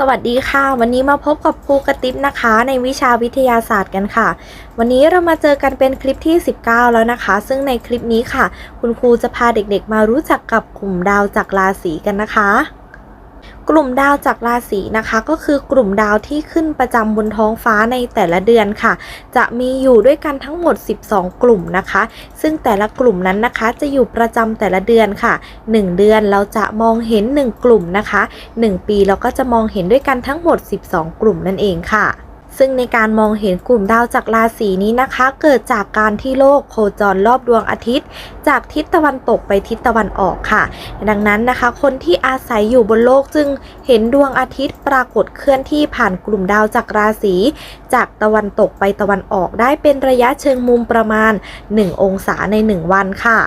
สวัสดีค่ะ วันนี้มาพบกับครูกระติบนะคะ ในวิชาวิทยาศาสตร์กันค่ะ วันนี้เรามาเจอกันเป็นคลิปที่ 19 แล้วนะคะ ซึ่งในคลิปนี้ค่ะ คุณครูจะพาเด็กๆ มารู้จักกับกลุ่มดาวจากราศีกันนะคะ กลุ่มดาวจากราศีนะคะก็คือกลุ่มดาวที่ขึ้นประจำบนท้องฟ้าในแต่ละเดือนค่ะ จะมีอยู่ด้วยกันทั้งหมด 12 กลุ่มนะคะ ซึ่งแต่ละกลุ่มนั้นนะคะจะอยู่ประจำแต่ละเดือนค่ะ 1 เดือนเราจะมองเห็น 1 กลุ่มนะคะ 1 ปีเราก็จะมองเห็นด้วยกันทั้งหมด 12 กลุ่มนั่นเองค่ะ ซึ่งในการมองเห็นกลุ่มดาวจากราศีนี้นะคะ เกิดจากการที่โลกโคจรรอบดวงอาทิตย์ จากทิศตะวันตกไปทิศตะวันออกค่ะ ดังนั้นนะคะ คนที่อาศัยอยู่บนโลกจึงเห็นดวงอาทิตย์ปรากฏเคลื่อนที่ผ่านกลุ่มดาวจากราศีจากตะวันตกไปตะวันออกได้เป็นระยะเชิงมุมประมาณ 1 องศาใน 1 วันค่ะ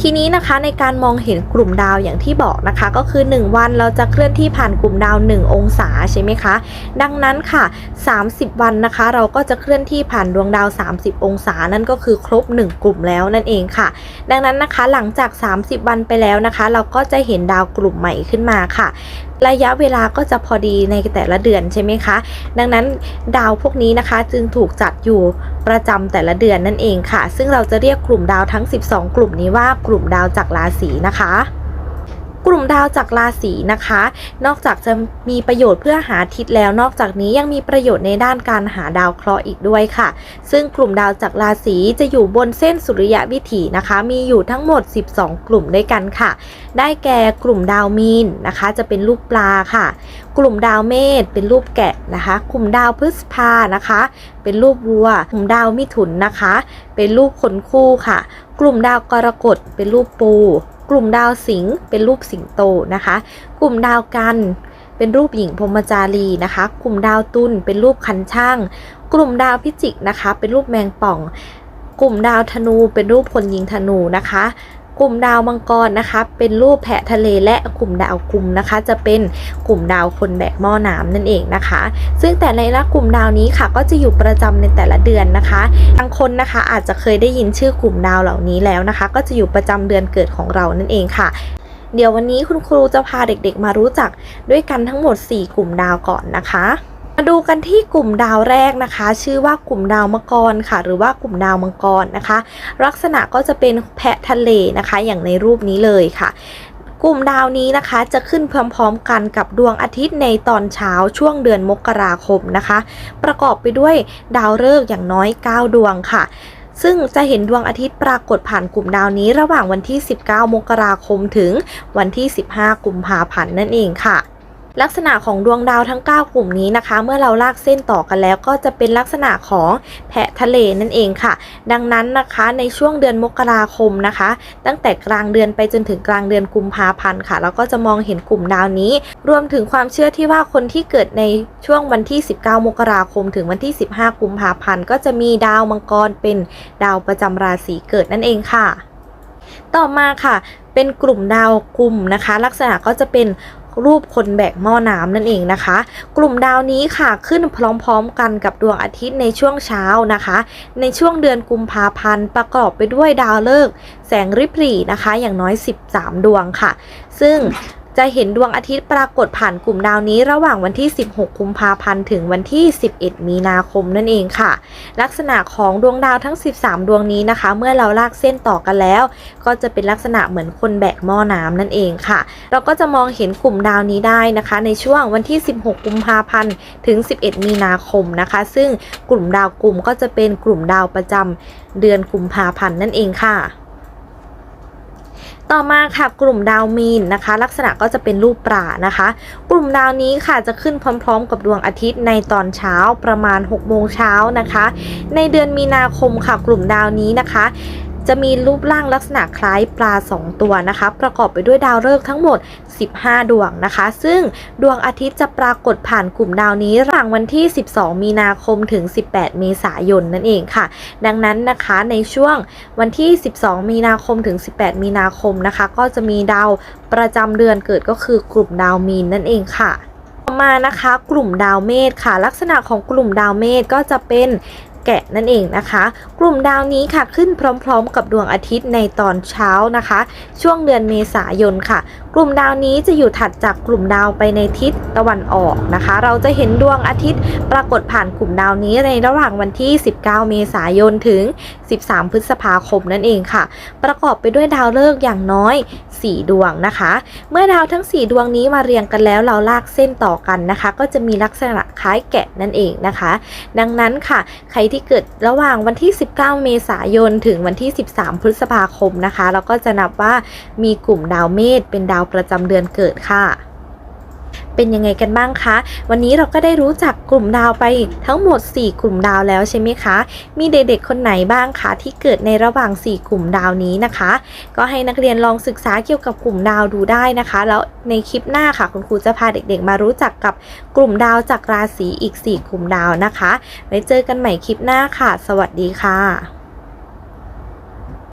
ทีนี้นะคะในการมองเห็นกลุ่มดาวอย่างที่บอกนะคะ ก็คือ 1 วันเราจะเคลื่อนที่ผ่านกลุ่มดาว 1 องศาใช่ไหมคะ ดังนั้นค่ะ 30วันนะคะ เราก็จะเคลื่อนที่ผ่านดวงดาว 30 องศา นั่นก็คือครบ 1 กลุ่มแล้วนั่นเองค่ะ ดังนั้นนะคะหลังจาก 30 วันไปแล้วนะคะ เราก็จะเห็นดาวกลุ่มใหม่ขึ้นมาค่ะระยะเวลาก็จะพอดีในแต่ละเดือนใช่ไหมคะ ดังนั้นดาวพวกนี้นะคะจึงถูกจัดอยู่ประจำแต่ละเดือนนั่นเองค่ะ ซึ่งเราจะเรียกกลุ่มดาวทั้ง 12 กลุ่มนี้ว่ากลุ่มดาวจากราศีนะคะ ลุ่มดาวจากราศีนะคะ นอกจากจะมีประโยชน์เพื่อหาทิศแล้วนอกจากนี้ยังมีประโยชน์ในด้านการหาดาวเคราะห์อีกด้วยค่ะ ซึ่งกลุ่มดาวจากราศีจะอยู่บนเส้นสุริยะวิถีนะคะ มีอยู่ทั้งหมด 12 กลุ่มด้วยกันค่ะ ได้แก่กลุ่มดาวมีนนะคะ จะเป็นรูปปลาค่ะ กลุ่มดาวเมษเป็นรูปแกะนะคะ กลุ่มดาวพฤษภานะคะ เป็นรูปวัว กลุ่มดาวมิถุนนะคะ เป็นรูปคนคู่ค่ะ กลุ่มดาวกรกฎเป็นรูปปู กลุ่มดาวสิงห์เป็นรูปสิงโตนะคะ กลุ่มดาวกันเป็นรูปหญิงพรหมจารีนะคะ กลุ่มดาวตุลเป็นรูปคันช่าง กลุ่มดาวพิจิกนะคะ เป็นรูปแมงป่อง กลุ่มดาวธนูเป็นรูปคนยิงธนูนะคะ กลุ่มดาวมังกรนะคะ เป็นรูปแพะทะเลและกลุ่มดาวกลุ่มนะคะ จะเป็นกลุ่มดาวคนแบกหม้อน้ำนั่นเองนะคะ ซึ่งแต่ในละกลุ่มดาวนี้ค่ะ ก็จะอยู่ประจำในแต่ละเดือนนะคะบางคนนะคะอาจจะเคยได้ยินชื่อกลุ่มดาวเหล่านี้แล้วนะคะ ก็จะอยู่ประจำเดือนเกิดของเรานั่นเองค่ะเดี๋ยววันนี้คุณครูจะพาเด็กๆมารู้จักด้วยกันทั้งหมด 4 กลุ่มดาวก่อนนะคะ มาดูกันที่กลุ่มดาวแรกนะคะ ชื่อว่ากลุ่มดาวมังกรค่ะ หรือว่ากลุ่มดาวมังกรนะคะ ลักษณะก็จะเป็นแพะทะเลนะคะ อย่างในรูปนี้เลยค่ะกลุ่มดาวนี้นะคะจะขึ้นพร้อมๆกันกับดวงอาทิตย์ในตอนเช้าช่วงเดือนมกราคมนะคะ ประกอบไปด้วยดาวฤกษ์อย่างน้อย 9 ดวงค่ะ ซึ่งจะเห็นดวงอาทิตย์ปรากฏผ่านกลุ่มดาวนี้ ระหว่างวันที่ 19 มกราคมถึงวันที่ 15 กุมภาพันธ์นั่นเองค่ะ ลักษณะของดวงดาวทั้ง 9 กลุ่มนี้นะคะ เมื่อเราลากเส้นต่อกันแล้วก็จะเป็นลักษณะของแพะทะเลนั่นเองค่ะ ดังนั้นนะคะในช่วงเดือนมกราคมนะคะ ตั้งแต่กลางเดือนไปจนถึงกลางเดือนกุมภาพันธ์ค่ะเราก็จะมองเห็นกลุ่มดาวนี้ รวมถึงความเชื่อที่ว่าคนที่เกิดในช่วงวันที่ 19 มกราคม ถึงวันที่ 15 กุมภาพันธ์ก็จะมีดาวมังกรเป็นดาวประจำราศีเกิดนั่นเองค่ะ ต่อมาค่ะเป็นกลุ่มดาวกลุ่มนะคะ ลักษณะก็จะเป็น รูปคนแบกหม้อน้ำนั่นเองนะคะ กลุ่มดาวนี้ค่ะขึ้นพร้อมๆกันกับดวงอาทิตย์ในช่วงเช้านะคะ ในช่วงเดือนกุมภาพันธ์ประกอบไปด้วยดาวฤกษ์แสงริบหรี่นะคะ อย่างน้อย 13 ดวงค่ะ ซึ่ง จะเห็นดวงอาทิตย์ปรากฏผ่านกลุ่มดาวนี้ระหว่างวันที่ 16 กุมภาพันธ์ ถึงวันที่ 11 มีนาคมนั่นเองค่ะ ลักษณะของดวงดาวทั้ง 13 ดวงนี้นะคะ เมื่อเราลากเส้นต่อกันแล้ว ก็จะเป็นลักษณะเหมือนคนแบกหม้อน้ำนั่นเองค่ะ เราก็จะมองเห็นกลุ่มดาวนี้ได้นะคะ ในช่วงวันที่ 16 กุมภาพันธ์ ถึง 11 มีนาคมนะคะ ซึ่งกลุ่มดาวกลุ่มก็จะเป็นกลุ่มดาวประจำเดือนกุมภาพันธ์นั่นเองค่ะ ต่อมาค่ะกลุ่มดาวมีนนะคะ ลักษณะก็จะเป็นรูปปลานะคะ กลุ่มดาวนี้ค่ะจะขึ้นพร้อม ๆ กับดวงอาทิตย์ในตอนเช้าประมาณ6โมงเช้านะคะ ในเดือนมีนาคมค่ะกลุ่มดาวนี้นะคะ จะมีรูปร่างลักษณะคล้ายปลา 2 ตัวนะคะ ประกอบไปด้วยดาวฤกษ์ทั้งหมด 15 ดวงนะคะ ซึ่งดวงอาทิตย์จะปรากฏผ่านกลุ่มดาวนี้ระหว่างวันที่ 12 มีนาคมถึง 18 เมษายนนั่นเองค่ะ ดังนั้นนะคะในช่วงวันที่ 12 มีนาคมถึง 18 มีนาคมนะคะ ก็จะมีดาวประจำเดือนเกิดก็คือกลุ่มดาวมีนนั่นเองค่ะต่อมานะคะกลุ่มดาวเมษค่ะ ลักษณะของกลุ่มดาวเมษก็จะเป็น แกะนั่นเองนะคะ กลุ่มดาวนี้ค่ะขึ้นพร้อมๆ กับดวงอาทิตย์ในตอนเช้านะคะ ช่วงเดือนเมษายนค่ะ กลุ่มดาวนี้จะอยู่ถัดจากกลุ่มดาวไปในทิศตะวันออกนะคะ เราจะเห็นดวงอาทิตย์ปรากฏผ่านกลุ่มดาวนี้ในระหว่างวันที่ 19 เมษายนถึง 13 พฤษภาคมนั่นเองค่ะ ประกอบไปด้วยดาวฤกษ์อย่างน้อย 4 ดวงนะคะ เมื่อดาวทั้ง 4 ดวงนี้มาเรียงกันแล้วเราลากเส้นต่อกันนะคะ ก็จะมีลักษณะคล้ายแกะนั่นเองนะคะ ดังนั้นค่ะ ใครที่เกิดระหว่างวันที่ 19 เมษายน ถึงวันที่ 13 พฤษภาคมนะคะ เราก็จะนับว่ามีกลุ่มดาวเมษเป็นดาวประจำเดือนเกิดค่ะ เป็นยังไงกันบ้างคะ วันนี้เราก็ได้รู้จักกลุ่มดาวไปทั้งหมด 4 กลุ่มดาวแล้วใช่ไหมคะ มีเด็กๆคนไหนบ้างคะที่เกิดในระหว่าง 4 กลุ่มดาวนี้นะคะ ก็ให้นักเรียนลองศึกษาเกี่ยวกับกลุ่มดาวดูได้นะคะ แล้วในคลิปหน้าค่ะ คุณครูจะพาเด็กๆ มารู้จักกับกลุ่มดาวจากราศีอีก 4 กลุ่มดาวนะคะ ไว้เจอกันใหม่คลิปหน้าค่ะ สวัสดีค่ะ